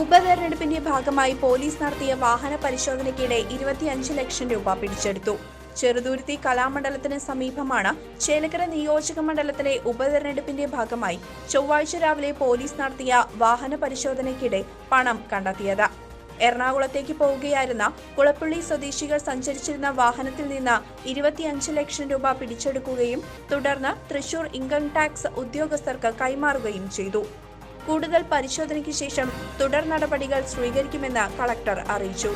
ഉപതെരഞ്ഞെടുപ്പിന്റെ ഭാഗമായി പോലീസ് നടത്തിയ വാഹന പരിശോധനയ്ക്കിടെ ഇരുപത്തിയഞ്ച് ലക്ഷം രൂപ പിടിച്ചെടുത്തു. ചെറുതുരുത്തി കലാമണ്ഡലത്തിന് സമീപമാണ് ചേലക്കര നിയോജക മണ്ഡലത്തിലെ ഉപതെരഞ്ഞെടുപ്പിന്റെ ഭാഗമായി ചൊവ്വാഴ്ച രാവിലെ പോലീസ് നടത്തിയ വാഹന പരിശോധനയ്ക്കിടെ പണം കണ്ടെത്തിയത്. എറണാകുളത്തേക്ക് പോവുകയായിരുന്ന കുളപ്പള്ളി സ്വദേശികൾ സഞ്ചരിച്ചിരുന്ന വാഹനത്തിൽ നിന്ന് ഇരുപത്തിയഞ്ച് ലക്ഷം രൂപ പിടിച്ചെടുക്കുകയും തുടർന്ന് തൃശൂർ ഇൻകം ടാക്സ് ഉദ്യോഗസ്ഥർക്ക് കൈമാറുകയും ചെയ്തു. കൂടുതൽ പരിശോധനയ്ക്ക് ശേഷം തുടർ നടപടികൾ സ്വീകരിക്കുമെന്ന് കളക്ടർ അറിയിച്ചു.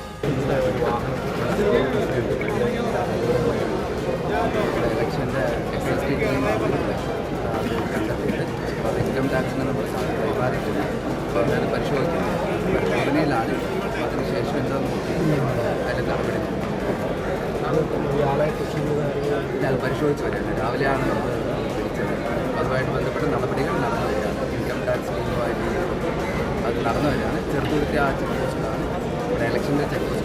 പരിശോധിച്ചു വരുന്നത് രാവിലെയാണ് നമ്മൾ അതുമായിട്ട് ബന്ധപ്പെട്ട നടപടികൾ നടന്നു വരികയാണ് ഇൻകം ടാക്സ് ടീമുമായിട്ട് അത് നടന്നു വരികയാണ് ചെറുതുരുത്തി ആ ചെക്ക് പോസ്റ്റിലാണ് കണ്ടെത്തിയത്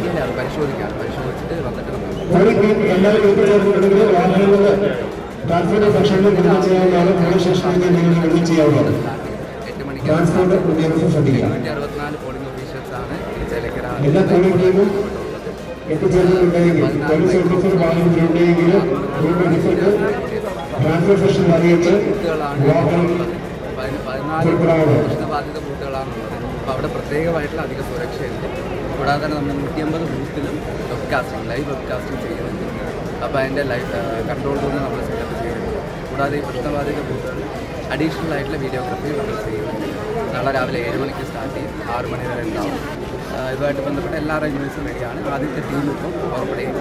ഇല്ല അത് പരിശോധിക്കാം പരിശോധിച്ചിട്ട് വന്നിട്ട് വാഹനങ്ങൾ ട്രാൻസ്പോർട്ട് ഉദ്യോഗസ്ഥർ ചേലക്കര എല്ലാ ടീമും എത്തിച്ചേർന്നിട്ടുണ്ടെങ്കിൽ പോലീസ് ഓഫീസർ വാഹനത്തിലുണ്ടെങ്കിൽ റൂട്ട് ഓഫീസർക്ക് ട്രാൻസ്പോർട്ട് സെക്ഷനിൽ അറിയിച്ച് പതിന- പതിനാല് പ്രശ്നബാധിത ബൂത്തുകളാണുള്ളത്. അപ്പോൾ അവിടെ പ്രത്യേകമായിട്ടുള്ള അധിക സുരക്ഷയുണ്ട്. കൂടാതെ തന്നെ നമ്മൾ നൂറ്റി അമ്പത് ബൂത്തിലും വെബ്കാസ്റ്റിംഗ് ലൈവ് വെബ്കാസ്റ്റിംഗ് ചെയ്യുന്നുണ്ട്. അപ്പോൾ അതിന്റെ ലൈവ് കൺട്രോൾ റൂം നമ്മൾ സെറ്റപ്പ് ചെയ്യുന്നുണ്ട്. കൂടാതെ ഈ പ്രശ്നബാധിത ബൂത്തുകൾ അഡീഷണൽ ആയിട്ടുള്ള വീഡിയോഗ്രാഫി നമ്മൾ ചെയ്യുന്നുണ്ട്. നാളെ രാവിലെ ഏഴ് മണിക്ക് സ്റ്റാർട്ട് ചെയ്യും. ആറ് മണി വരെ ഉണ്ടാവും. ഇതുമായിട്ട് ബന്ധപ്പെട്ട എല്ലാ അറേഞ്ച്മെന്റ്സും റെഡിയാണ് ആദ്യത്തെ ടീം ഇപ്പോൾ പുറപ്പെടുകയും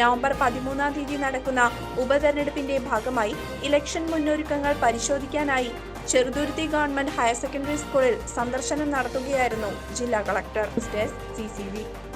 നവംബർ പതിമൂന്നാം തീയതി നടക്കുന്ന ഉപതെരഞ്ഞെടുപ്പിന്റെ ഭാഗമായി ഇലക്ഷൻ മുന്നൊരുക്കങ്ങൾ പരിശോധിക്കാനായി ചെറുതുരുത്തി ഗവൺമെന്റ് ഹയർ സെക്കൻഡറി സ്കൂളിൽ സന്ദർശനം നടത്തുകയായിരുന്നു ജില്ലാ കളക്ടർ. Stays C